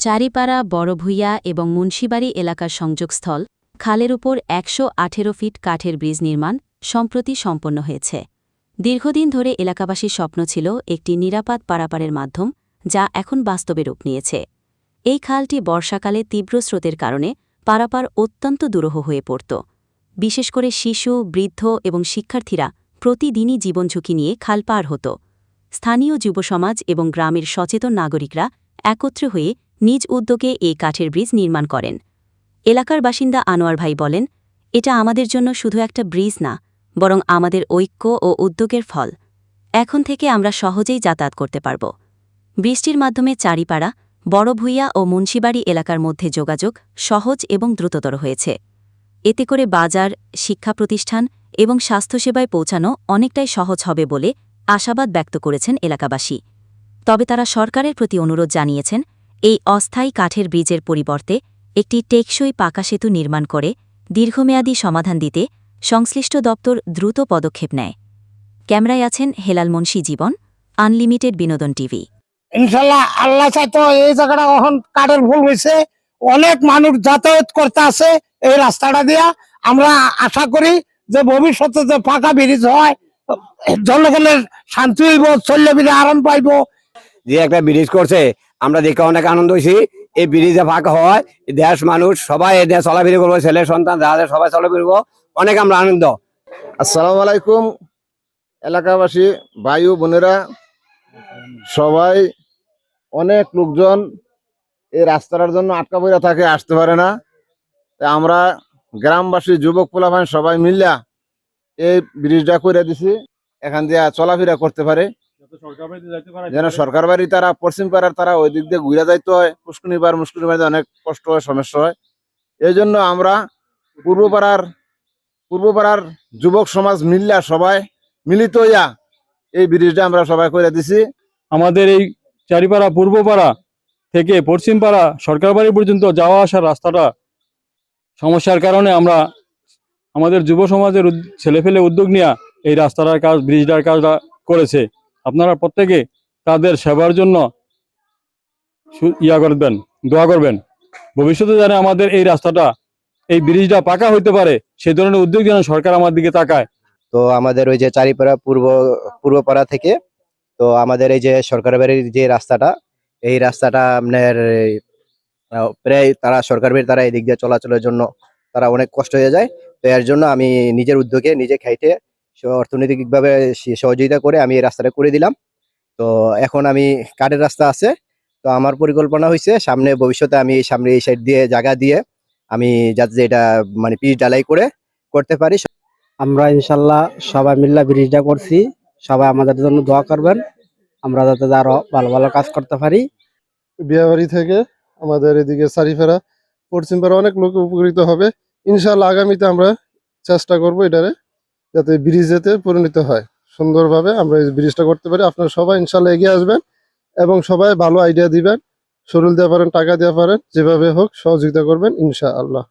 চারিপাড়া বড়ভূইয়া এবং মুন্সিবাড়ি এলাকার সংযোগস্থল, খালের উপর একশো আঠেরো ফিট কাঠের ব্রিজ নির্মাণ সম্প্রতি সম্পন্ন হয়েছে। দীর্ঘদিন ধরে এলাকাবাসীর স্বপ্ন ছিল একটি নিরাপদ পারাপারের মাধ্যম যা এখন বাস্তবে রূপ নিয়েছে। এই খালটি বর্ষাকালে তীব্র স্রোতের কারণে পারাপার অত্যন্ত দুরূহ হয়ে পড়ত। বিশেষ করে শিশু, বৃদ্ধ এবং শিক্ষার্থীরা প্রতিদিনই জীবনঝুঁকি নিয়ে খাল পার হতো। স্থানীয় যুবসমাজ এবং গ্রামের সচেতন নাগরিকরা একত্রে হয়ে নিজ উদ্যোগে এই কাঠের ব্রিজ নির্মাণ করেন। এলাকার বাসিন্দা আনোয়ার ভাই বলেন, এটা আমাদের জন্য শুধু একটা ব্রিজ না, বরং আমাদের ঐক্য ও উদ্যোগের ফল। এখন থেকে আমরা সহজেই যাতায়াত করতে পারব। বৃষ্টির মাধ্যমে চারিপাড়া, বড় বড়ভূইয়া ও মুন্সিবাড়ি এলাকার মধ্যে যোগাযোগ সহজ এবং দ্রুততর হয়েছে। এতে করে বাজার, শিক্ষা প্রতিষ্ঠান এবং স্বাস্থ্যসেবায় পৌঁছানো অনেকটাই সহজ হবে বলে আশাবাদ ব্যক্ত করেছেন এলাকাবাসী। তবে তারা সরকারের প্রতি অনুরোধ জানিয়েছেন এই অস্থায়ী কাঠের ব্রিজের পরিবর্তে একটি টেকসই পাকা সেতু নির্মাণ করে দীর্ঘমেয়াদী সমাধান দিতে সংশ্লিষ্ট দপ্তর দ্রুত পদক্ষেপ নেয়। ক্যামেরায় আছেন হেলাল মুন্সি জীবন আনলিমিটেড বিনোদন টিভি। ইনশাল্লাহ আল্লাহ চাই তো এই জায়গাটা এখন কাঠের ভুল হয়েছে। অনেক মানুষ যাতায়াত করতে আছে এই রাস্তাটা দিয়া। আমরা আশা করি যে ভবিষ্যতে যে পাকা ব্রিজ হয় জনগণের শান্তি হইব চল্লে বিলে আরাম পাইব। যে একটা ব্রিজ করছে আমরা দেখে অনেক আনন্দ হয়েছি। এই ব্রিজে ফাঁকা হয় দেশ মানুষ সবাই এই দেশ চলাফেরি করব, ছেলে, সন্তান যাদের সবাই চলাফেরি করব। অনেক আমরা আনন্দ। আসসালামু আলাইকুম, এলাকাবাসী ও বোনেরা। সবাই অনেক লোকজন এই রাস্তাটার জন্য আটকা পড়ে থাকে, আসতে পারে না। আমরা গ্রামবাসী, যুবক, পোলাপান সবাই মিল্লা এই ব্রিজটা করে দিছি। এখান দিয়ে চলাফেরা করতে পারে। যেন সরকার বাড়ি তারা পশ্চিম পাড়ার তারা ওই দিক দিয়ে ঘুরে যাইতে হয়। পুষ্কুনি পাড় মুস্কুনি পাড়াতে অনেক কষ্ট হয় সমস্যা হয়। এই জন্য আমরা পূর্ব পাড়ার পূর্ব পাড়ার যুবক সমাজ মিল্লা সবাই মিলিত হইয়া এই ব্রিজটা আমরা সবাই করে দিছি। আমাদের এই চারিপাড়া পূর্বপাড়া থেকে পশ্চিমপাড়া সরকার বাড়ি পর্যন্ত যাওয়া আসার রাস্তাটা সমস্যার কারণে আমরা আমাদের যুব সমাজের ছেলেফেলে উদ্যোগ নিয়ে এই রাস্তাটার কাজ ব্রিজটার কাজটা করেছে। আপনারা প্রত্যেকে তাদের সেবার জন্য ইয়া করবেন, দোয়া করবেন। ভবিষ্যতে যেন আমাদের এই রাস্তাটা, এই ব্রিজটা পাকা হইতে পারে সেই ধরনের উদ্যোগ যেন সরকার আমার দিকে তাকায়। তো আমাদের ওই যে চারিপাড়া পূর্ব, পূর্বপাড়া থেকে, তো আমাদের এই যে সরকার বাড়ির যে রাস্তাটা, এই রাস্তাটা আপনার প্রায় তারা সরকার বাড়ি তারা এদিক দিয়ে চলাচলের জন্য তারা অনেক কষ্ট হয়ে যায়। তো এর জন্য আমি নিজের উদ্যোগে, নিজে খাইতে অর্থনৈতিকভাবে সে- সহযোগিতা করে আমি এই রাস্তাটা করে দিলাম। তো এখন আমি কাঠের রাস্তা আছে। তো আমার পরিকল্পনা হয়েছে সামনে ভবিষ্যতে আমি এই সামনে এই সাইড দিয়ে জায়গা দিয়ে আমি যাতে এটা মানে পিচ ডালাই করে করতে পারি। আমরা ইনশাল্লাহ সবাই মিল্লা ব্রিজটা করছি। সবাই আমাদের জন্য দোয়া করবেন। আমরা যাতে আরও ভালো ভালো কাজ করতে পারি। বিয়াবাড়ি থেকে আমাদের এদিকে সারিফেরা পশ্চিমপাড়া অনেক লোক উপকৃত হবে। ইনশাল্লাহ আগামীতে আমরা চেষ্টা করব এটারে যাতে ব্রিজেতে পরিণত হয়। সুন্দরভাবে আমরা এই ব্রিজটা করতে পারি। আপনারা সবাই ইনশাল্লাহ এগিয়ে আসবেন এবং সবাই ভালো আইডিয়া দিবেন। শরীর দেওয়া পারেন, টাকা দেওয়া পারেন, যেভাবে হোক সহযোগিতা করবেন, ইনশাআল্লাহ।